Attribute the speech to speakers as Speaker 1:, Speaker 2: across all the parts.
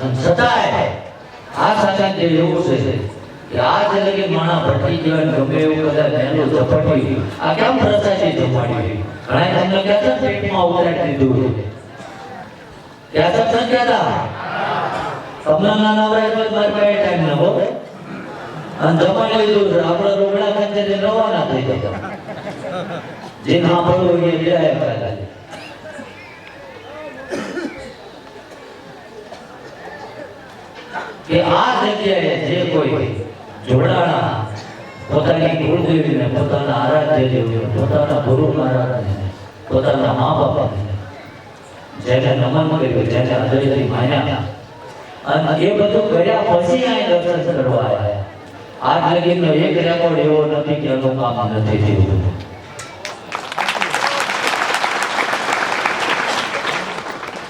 Speaker 1: છતાંય આ સાચા એવું છે કે આ જે લગી માણા ભટકી ગયો ગમે આ કેમ ઘણા કહેતા પેટમાં ઉતારી દીધું કહેતા છે? ને કહેતા તમને ના નવરાય તો મારે કઈ ટાઈમ ન હો અને જમાડી લીધું રોગડા ખાતે રવાના થઈ ગયા જે ના પડવું એ પહેલા કે આ જગ્યાએ જે કોઈ જોડાણા. પોતાની કુળદેવીને, પોતાના આરાધ્ય દેવીને પોતાના ગુરુ મહારાજને, પોતાના મા બાપાને, જેને નમન કર્યું, જેને હૃદયથી માન્યા. અને એ બધું કર્યા પછી અહીં દર્શન કરવા આવ્યા. આજ લગીનો એક રેકોર્ડ એવો નથી કે એનું કામ નથી થયું.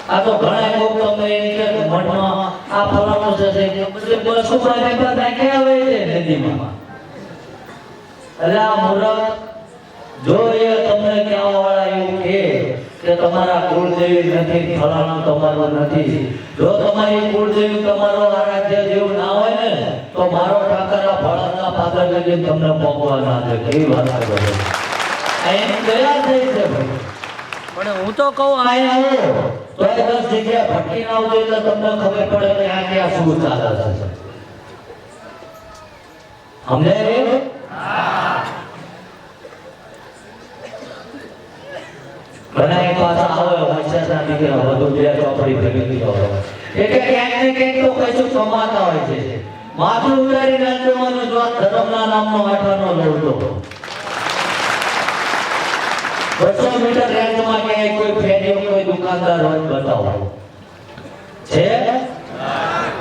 Speaker 1: આ તો ઘણા લોકો તમને મઠમાં આ ફલાણું જશે માં બધા નાખ્યા આવે છે નદીમાં? એટલે આ મુરત જો એ તમને કહેવા વાળા એવું કે કે તમારા કુળદેવી નથી ફલાણો તમારો નથી. જો તમારી કુળદેવી તમારો આરાધ્ય દેવ ના હોય ને તો મારો ઠાકરા ફળાના પાદર લઈને તમને પહોંચવા ના દે. કેવી વાત કરો અહીં ગયા થઈ છે
Speaker 2: પણ હું તો કહું આ
Speaker 1: આવો તો એ દસ જગ્યા ભટકી ના આવજો એટલે તમને ખબર પડે કે આ ક્યાં શું ચાલે છે. સમજાય એટલે ક્યાંક ને ક્યાંક તો કશું કમાતા હોય છે. માથું ઉતારી નાખવાનું જો ધર્મના નામનો વાંચવાનો લડતો બસો મીટર રેન્જમાં ક્યાંય કોઈ ફેરીઓ, કોઈ દુકાનદાર હોય બતાવો. છે?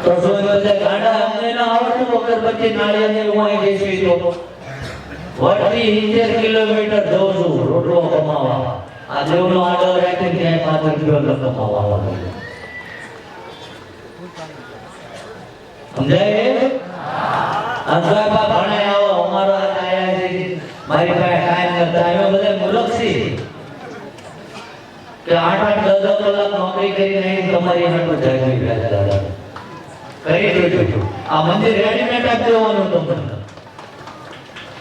Speaker 1: તો શું એટલે ગાડા, અમને ના આવડતું, અગરબત્તી નાળિયેરની હું અહીં બેસી તો. વડથી સિત્તેર કિલોમીટર જઉં છું, રોટલો કમાવા. આ દેવનો આડો રાખીને ત્યાં પાંચ કિલોમીટર કમાવા. સમજાય? અંધાબા ભણાય આવો, અમારો આ આયા છે. મારી પાસે ટાઈમ કરતા આવ્યો. છે કે આઠ આઠ દસ દસ કલાક નોકરી કરીને તમારી હાટો જાગવી ગયા દાદા. કરી દેજો આ મંદિર રેડીમેડ આપી દેવાનું તમને.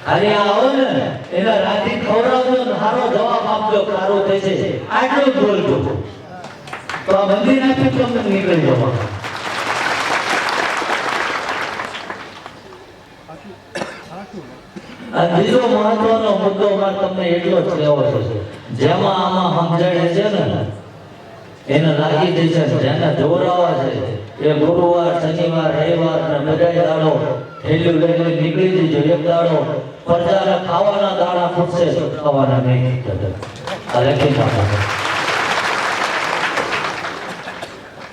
Speaker 1: અરે આવો ને, એના રાજી ખવડાવજો ને સારો જવાબ આપજો સારો થશે. આટલું જ બોલજો. તો આ મંદિર આપી તમને નીકળી જવાનું. અને બીજો મહત્વનો મુદ્દો મારે તમને એટલો જ કહેવો છે. જેમાં આમાં સમજાય છે ને, એને લાગી જશે જેને જોરાવા છે, એ ગુરુવાર શનિવાર, રવિવાર ને બધા દાડો થેલીઓ લઈને નીકળી જજો એક દાડો પ્રજાને ખાવાના દાડા ખૂટશે ખાવાના નહીં આ લખી નાખો.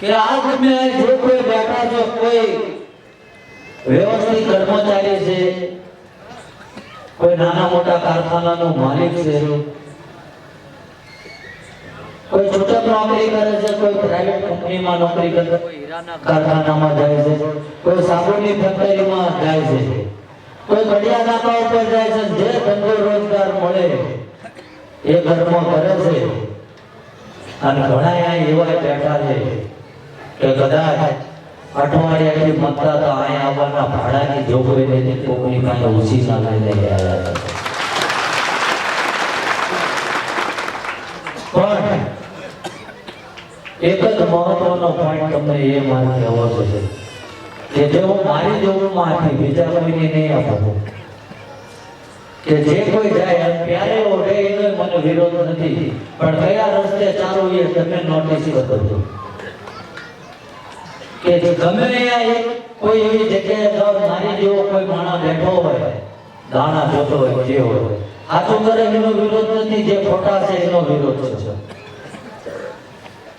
Speaker 1: કે આ તમે જો કોઈ બેઠા છો, કોઈ વ્યવસ્થિત કર્મચારી છે કોઈ નાના મોટા કારખાનાનો માલિક છે? કોઈ છૂટક નોકરી કરે છે? કોઈ પ્રાઇવેટ કંપનીમાં નોકરી કરે છે? કોઈ હીરાના જાય છે? કોઈ સાબુની ફેક્ટરીમાં જાય છે? કોઈ કડિયા નાકા ઉપર જાય છે? જે ધંધો રોજગાર મળે, એ ઘરમાં કરે છે. અને ઘણા એવા બેઠા છે કે કદાચ અઠવાડિયાથી મતતા તો અહીંયા આવવાના ભાડાની જોગવાઈ લઈને કોકની કાંઈ ઓછી ના લઈને આવ્યા પણ એક જ મહત્વનો પોઈન્ટ તમને એ મારે કહેવો છે કે જે હું મારી જોગમાં બીજા કોઈને નહીં આપું. કે જે કોઈ જાય પ્યારે ઓઢે એનો મને વિરોધ નથી. પણ કયા રસ્તે ચાલુ એ તમે નોટિસ કરજો કે જે ગમે ત્યાં કોઈ એવી જગ્યાએ દર મારી જેવો કોઈ માણસ બેઠો હોય, દાણા જોતો હોય, જે હોય. સાચું કરે, એનો વિરોધ નથી, જે ખોટા છે, એનો વિરોધ છે.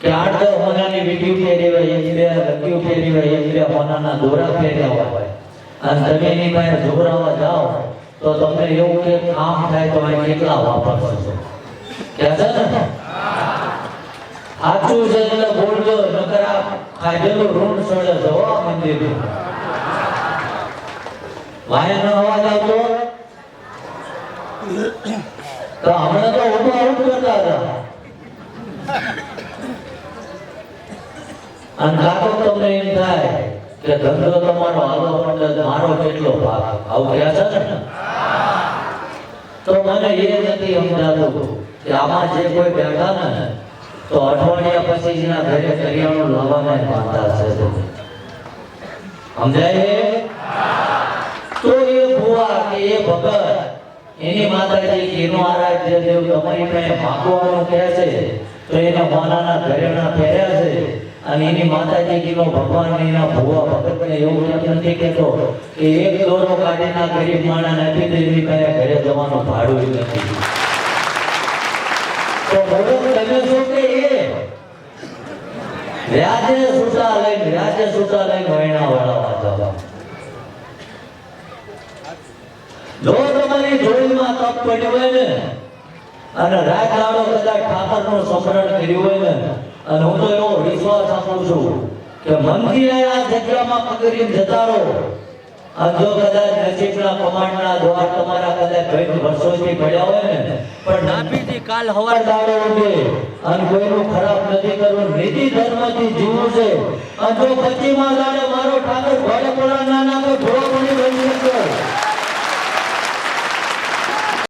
Speaker 1: કે આઠ દસ હોનાની વીટી ફેરી હોય, એક બે લકીઓ ફેરી હોય, એક બે હોનાના દોરા ફેર્યા હોય. અને તમે એની પાસે જોરાવા જાઓ, તો તમને એવું કે કામ થાય તો અહીં કેટલા વાપરશો. કહે છે ને? છે એટલે બોલજો ખાધેલું ઋણ સડે જવા મંદિર વાયનો અવાજ આવતો તો હમણાં તો ઊભું આઉટ કરતા હતા. અને કાકો તમને એમ થાય કે ધંધો તમારો હાલો મંડળ મારો કેટલો ભાગ? આવું કહ્યા છે ને? તો મને એ નથી સમજાતું કે આમાં જે કોઈ બેઠા ને તો અઠવાડિયા પછી જેના ઘરે કરિયાણું લાવવાને માનતા છે સમજાય તો એ ભુવા કે એ ભગત, એની માતાજી કે આરાધ્ય દેવ તમારી માગવાનું કહે છે, તો એને માનાના ઘરેણા પહેર્યા છે. અને એની માતાજી કીનો ભગવાન એના ભુવા ભગતને એવું નથી કહેતો કે એક દોરો કાઢીના ગરીબ માણસને આપી દેવી પાસે ઘરે જવાનું ભાડું નથી. તો ભગત તમે શું કે એ જો તમારી જોડીમાં તપ પડ્યું હોય ને, અને રાત દાડો કદાચ ઠાકરનું સ્મરણ કર્યું હોય ને, અને હું તો એવો વિશ્વાસ આપું છું કે મનથી આ જગ્યામાં પકડીને જતા રહો. જો કદાચ નસીબના કમાન્ડના દ્વાર તમારા કદાચ ઘણી વર્ષોથી પડ્યા હોય ને, પણ
Speaker 2: નાભીજી કાલ હવાર
Speaker 1: દાડો ઉઠે અને કોઈનું ખરાબ નથી કરવું, નીતિ ધર્મથી જીવવું છે. અને જો પચીમાં મારો ઠાકર ભોળે પોળા ના નાખે ઢોળો